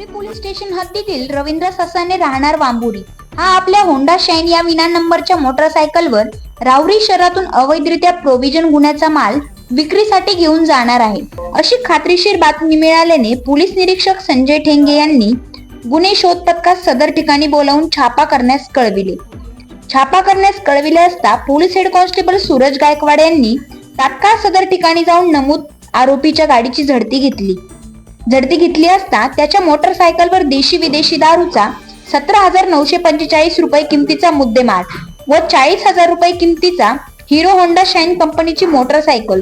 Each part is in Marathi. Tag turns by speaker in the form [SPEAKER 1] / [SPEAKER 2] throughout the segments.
[SPEAKER 1] वांबुरी पोलीस स्टेशन हद्दीतील रवींद्र ससाने राहणार वांबुरी हा आपल्या होंडा शाईन या विना नंबरच्या मोटरसायकलवर रावरी शहरातून अवैधरित्या प्रोव्हिजन गुन्ह्याचा माल विक्रीसाठी घेऊन जाणार आहे. अशी खात्रीशीर बातमी मिळाल्याने पोलीस निरीक्षक संजय ठेंगे यांनी गुन्हे शोध पथकास सदर ठिकाणी बोलावून छापा करण्यास कळविले. छापा करण्यास कळविले असता police head constable Suraj Gaikwad यांनी तात्काळ सदर ठिकाणी जाऊन नमूद आरोपीच्या गाडीची झडती घेतली. झडती घेतली असता त्याच्या मोटरसायकलवर देशी विदेशी दारूचा सतरा हजार नऊशे पंचेचाळीस रुपये किमतीचा मुद्देमाल व चाळीस हजार रुपये किमतीचा हिरो होंडा शाईन कंपनीची मोटरसायकल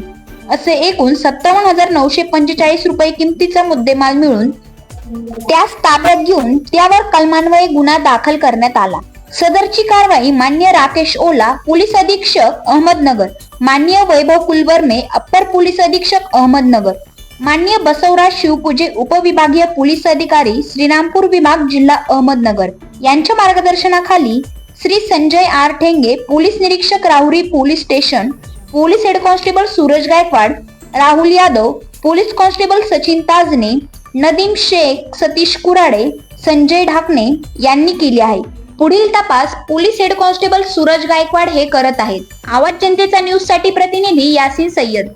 [SPEAKER 1] असे एकूण सत्तावन्न हजार नऊशे पंचेचाळीस रुपये किमतीचा मुद्देमाल मिळून त्यास ताब्यात घेऊन त्यावर कलमान्वये गुन्हा दाखल करण्यात आला. सदरची कारवाई मान्य राकेश ओला पोलीस अधीक्षक अहमदनगर मान्य वैभव कुलवर्मे अप्पर पोलीस अधीक्षक अहमदनगर मान्य बसवराज शिवपूजे उपविभागीय पोलीस अधिकारी श्रीरामपूर विभाग जिल्हा अहमदनगर. यांच्या मार्गदर्शनाखाली श्री संजय आर ठेंगे पोलीस निरीक्षक Rahuri police station police head constable Suraj Gaikwad Rahul Yadav police constable Sachin Tajne Nadeem Sheikh Satish Kurade Sanjay Dhakne यांनी केली आहे. पुढील तपास police head constable Suraj Gaikwad हे करत आहेत. आवाज जनतेचा न्यूजसाठी प्रतिनिधी यासिन सय्यद.